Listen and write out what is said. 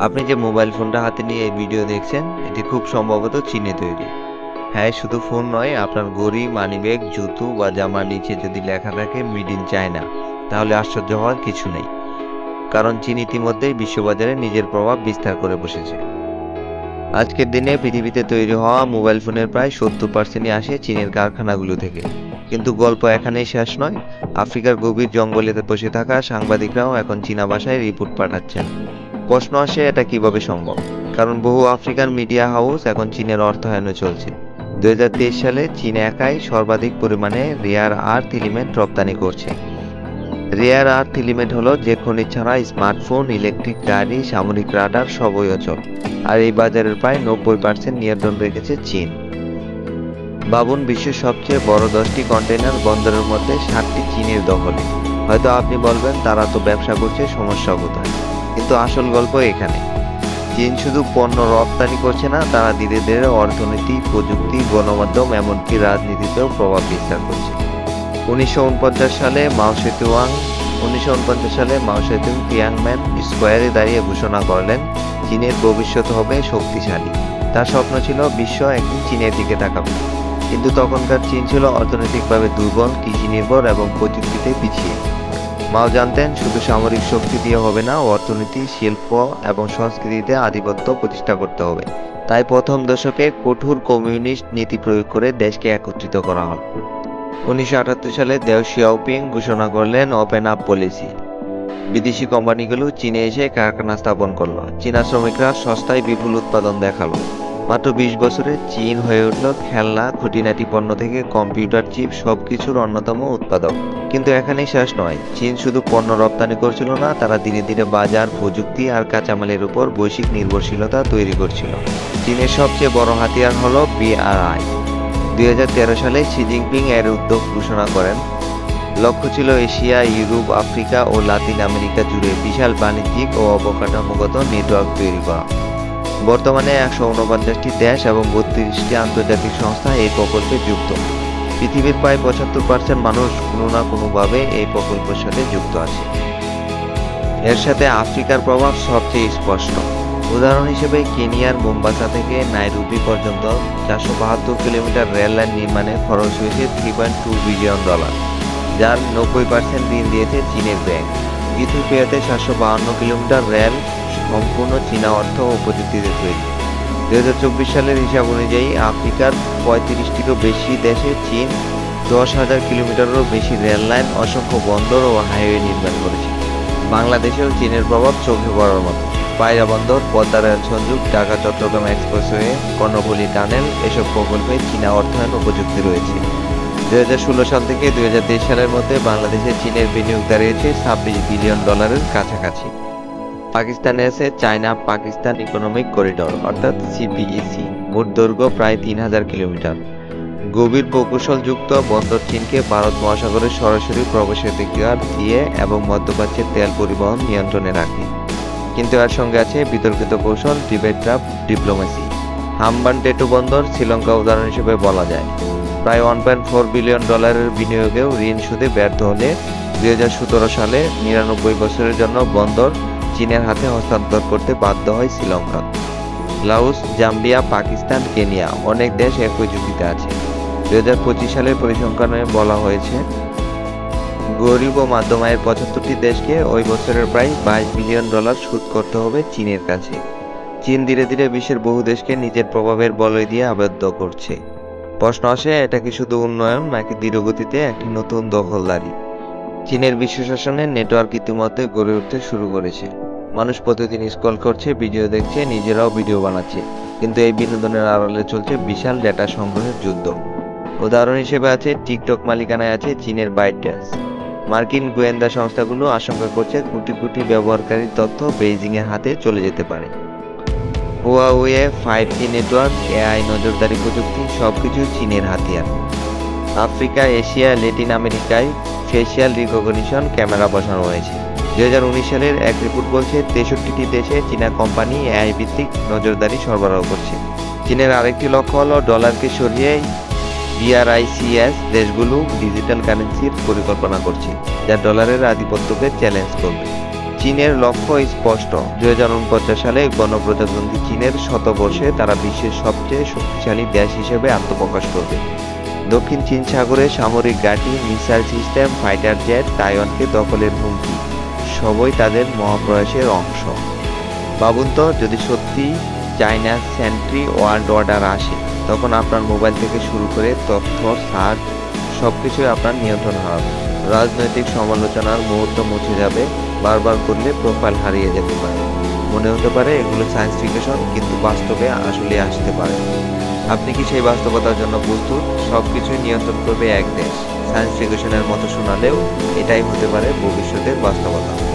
আপনি যে মোবাইল ফোনটা হাতে নিয়ে এই ভিডিও দেখছেন, এটি খুব সম্ভবত চীনে তৈরি। হ্যাঁ শুধু ফোন নয়, আপনার ঘড়ি, মানিব্যাগ, জুতো বা জামার নিচে যদি লেখা থাকে, মিড ইন চায়না তাহলে আশ্চর্য হওয়ার কিছু নেই। কারণ চীন ইতিমধ্যেই বিশ্ববাজারে নিজের প্রভাব বিস্তার করে বসেছে। আজকের দিনে পৃথিবীতে তৈরি হওয়া মোবাইল ফোনের প্রায় সত্তর পার্সেন্টই আসে চীনের কারখানাগুলো থেকে। কিন্তু গল্প এখানেই শেষ নয়। আফ্রিকার গভীর জঙ্গলেতে বসে থাকা সাংবাদিকরাও এখন চীনা ভাষায় রিপোর্ট পাঠাচ্ছেন। প্রশ্ন আসে, এটা কীভাবে সম্ভব? কারণ বহু আফ্রিকান মিডিয়া হাউস এখন চীনের অর্থায়নে চলছে। দু হাজার তেইশ সালে চীন একাই সর্বাধিক পরিমাণে রেয়ার আর্থ এলিমেন্ট রপ্তানি করছে। রেয়ার আর্থ এলিমেন্ট হলো যে খনিজ ছাড়া স্মার্টফোন, ইলেকট্রিক গাড়ি, সামরিক রাডার, সবই অচল। আর এই বাজারের প্রায় নব্বই পার্সেন্ট নিয়ন্ত্রণ রেখেছে চীন। বাবুন বিশ্বের সবচেয়ে বড় দশটি কন্টেইনার বন্দরের মধ্যে সাতটি চীনের দখলে। হয়তো আপনি বলবেন, তারা তো ব্যবসা করছে, সমস্যা কোথায়? কিন্তু আসল গল্প এখানে। চীন শুধু পণ্য রপ্তানি করছে না, তারা ধীরে ধীরে অর্থনীতি, প্রযুক্তি, গণমাধ্যম, এমনকি রাজনীতিতেও প্রভাব বিস্তার করছে। উনিশশো উনপঞ্চাশ সালে মাও সেতুয়াং, উনিশশো উনপঞ্চাশ সালে মাও সেতুং তিয়াংম্যান স্কোয়ারে দাঁড়িয়ে ঘোষণা করলেন, চীনের ভবিষ্যৎ হবে শক্তিশালী। তার স্বপ্ন ছিল বিশ্ব একদিন চীনের দিকে তাকাবে। কিন্তু তখনকার চীন ছিল অর্থনৈতিকভাবে দুর্বল কৃষি নির্ভর এবং প্রযুক্তিতে পিছিয়ে। মাও জানতেন, শুধু সামরিক শক্তি দিয়ে হবে না, অর্থনীতি, শিল্প এবং সংস্কৃতিতে আধিপত্য প্রতিষ্ঠা করতে হবে। তাই প্রথম দশকে কঠোর কমিউনিস্ট নীতি প্রয়োগ করে দেশকে একত্রিত করা হল উনিশশো সালে দেও শিয়াওপিং ঘোষণা করলেন ওপেন আপ পলিসি। বিদেশি কোম্পানিগুলো চীনে এসে কারখানা স্থাপন করল। চীনা শ্রমিকরা সস্তায় বিপুল উৎপাদন দেখাল। মাত্র বিশ বছরে চীন হয়ে উঠল খেলনা, খুঁটিনাটি পণ্য থেকে কম্পিউটার চিপ, সবকিছুর অন্যতম উৎপাদক। কিন্তু এখানেই শেষ নয়। চীন শুধু পণ্য রপ্তানি করছিল না, তারা ধীরে ধীরে বাজার, প্রযুক্তি আর কাঁচামালের উপর বৈশ্বিক নির্ভরশীলতা তৈরি করছিল। চীনের সবচেয়ে বড় হাতিয়ার হলো বিআরআই দুই সালে শি জিনপিং এর উদ্যোগ ঘোষণা করেন। লক্ষ্য ছিল এশিয়া, ইউরোপ, আফ্রিকা ও লাতিন আমেরিকা জুড়ে বিশাল বাণিজ্যিক ও অবকাঠামোগত নেটওয়ার্ক তৈরি করা। বর্তমানে একশো উনপঞ্চাশটি দেশ এবং বত্রিশটি আন্তর্জাতিক সংস্থা এই প্রকল্পে যুক্ত। পৃথিবীর প্রায় পঁচাত্তর পার্সেন্ট মানুষ কোনো না কোনোভাবে এই প্রকল্পের সাথে যুক্ত আছে। এর সাথে আফ্রিকার প্রভাব সবচেয়ে স্পষ্ট। উদাহরণ হিসেবে কেনিয়ার মোম্বাসা থেকে নাইরুবি পর্যন্ত চারশো বাহাত্তর কিলোমিটার রেল লাইন নির্মাণে খরচ হয়েছে three point two billion dollar, যার নব্বই পার্সেন্ট ঋণ দিয়েছে চীনের ব্যাংক। ইথিওপিয়াতে সাতশো বাহান্ন কিলোমিটার রেল সম্পূর্ণ চীনা অর্থ ও প্রযুক্তিতে তৈরি। দু হাজার চব্বিশ সালের হিসাব অনুযায়ী আফ্রিকার পঁয়ত্রিশটিরও বেশি দেশে চীন দশ হাজার কিলোমিটারেরও বেশি রেললাইন অসংখ্য বন্দর ও হাইওয়ে নির্মাণ করেছে। বাংলাদেশেও চীনের প্রভাব চোখে পড়ার মতো। পায়রা বন্দর, পদ্মা রেল সংযোগ, ঢাকা চট্টগ্রাম এক্সপ্রেসওয়ে, কর্ণফুলী টানেল এসব প্রকল্পে চীনা অর্থায়ন ও প্রযুক্তি রয়েছে। দু হাজার ষোলো সাল থেকে দুই হাজার তেইশ সালের মধ্যে বাংলাদেশে চীনের বিনিয়োগ দাঁড়িয়েছে ছাব্বিশ বিলিয়ন ডলারের কাছাকাছি। পাকিস্তানে আছে চায়না পাকিস্তান ইকোনমিক করিডর, অর্থাৎ সিপিইসি মোট দৈর্ঘ্য প্রায় তিন হাজার কিলোমিটার। গভীর প্রকৌশলযুক্ত বন্দর চীনকে ভারত মহাসাগরের সরাসরি প্রবেশাধিকার দিয়ে এবং মধ্যপ্রাচ্যের তেল পরিবহন নিয়ন্ত্রণে রাখে। কিন্তু এর সঙ্গে আছে বিতর্কিত কৌশল, ডিবেট ট্রাপ ডিপ্লোমেসি। হামবান টেটু বন্দর শ্রীলঙ্কা উদাহরণ হিসেবে বলা যায়। প্রায় ওয়ান পয়েন্ট ফোর বিলিয়ন ডলারের বিনিয়োগেও ঋণ সুদে ব্যর্থ হলে দুই হাজার সতেরো সালে নিরানব্বই বছরের জন্য বন্দর চীনের হাতে হস্তান্তর করতে বাধ্য হয় Sri Lanka. Laos Zambia, Pakistan, Kenya অনেক দেশ একই ঝুঁকিতে আছে। দু হাজার পঁচিশ সালের পরিসংখ্যানে বলা হয়েছে, গরিব ও মাধ্যম আয়ের পঁচাত্তরটি দেশকে ওই বছরের প্রায় বাইশ বিলিয়ন ডলার সুদ করতে হবে চীনের কাছে। চীন ধীরে ধীরে বিশ্বের বহু দেশকে নিজের প্রভাবের বলয় দিয়ে আবদ্ধ করছে। প্রশ্ন আসে, এটা কি শুধু উন্নয়ন নাকি ধীরগতিতে একটি নতুন দখলদারি? চীনের বিশ্ব শাসনের নেটওয়ার্ক ইতিমধ্যে গড়ে উঠতে শুরু করেছে। মানুষ প্রতিদিন স্ক্রল করছে ভিডিও দেখছে, নিজেরাও ভিডিও বানাচ্ছে। কিন্তু এই বিনোদনের আড়ালে চলছে বিশাল ডেটা সংগ্রহের যুদ্ধ। উদাহরণ হিসেবে আছে টিকটক মালিকানায় আছে চীনের বাইটড্যান্স মার্কিন গোয়েন্দা সংস্থাগুলো আশঙ্কা করছে কোটি কোটি ব্যবহারকারীর তথ্য বেইজিং এর হাতে চলে যেতে পারে। Huawei five G network AI নজরদারি প্রযুক্তি, সবকিছু চীনের হাতিয়ার। আফ্রিকা, এশিয়া ল্যাটিন আমেরিকায় ফেসিয়াল রিকগনিশন ক্যামেরা বসানো হয়েছে। দুই হাজার উনিশ সালের এক রিপোর্ট বলছে তেষট্টিটি দেশে চীনা কোম্পানি এআই ভিত্তিক নজরদারি সরবরাহ করছে। চীনের আরেকটি লক্ষ্য হলো ডলারকে সরিয়ে বিআরআইসিএস দেশগুলো ডিজিটাল কারেন্সির পরিকল্পনা করছে, যা ডলারের আধিপত্যকে চ্যালেঞ্জ করবে। চীনের লক্ষ্য স্পষ্ট। দুই হাজার সালে গণপ্রজাতন্ত্রী চীনের শতবর্ষে তারা বিশ্বের সবচেয়ে শক্তিশালী দেশ হিসেবে আত্মপ্রকাশ করবে। দক্ষিণ চীন সাগরে সামরিক ঘাঁটি, মিসাইল সিস্টেম, ফাইটার জেট, তাইওয়ানকে দখলের হুমকি। সবই তাদের মহাপ্রয়াসের অংশ। ভাবুন তো, যদি সত্যি চায়না সেন্ট্রি ওয়ার্ল্ড অর্ডার আসে, তখন আপনার মোবাইল থেকে শুরু করে তথ্য সার্চ সব কিছুই আপনার নিয়ন্ত্রণ হারাবে। রাজনৈতিক সমালোচনার মুহূর্ত মুছে যাবে, বারবার করলে প্রোফাইল হারিয়ে যেতে পারে। মনে হতে পারে এগুলো সায়েন্স ফিকশন কিন্তু বাস্তবে আসলে আসতে পারে। আপনি কি সেই বাস্তবতার জন্য প্রস্তুত? সব কিছুই নিয়ন্ত্রণ করবে এক দেশ। সায়েন্স ফিকশনের মতো শোনালেও এটাই হতে পারে ভবিষ্যতের বাস্তবতা।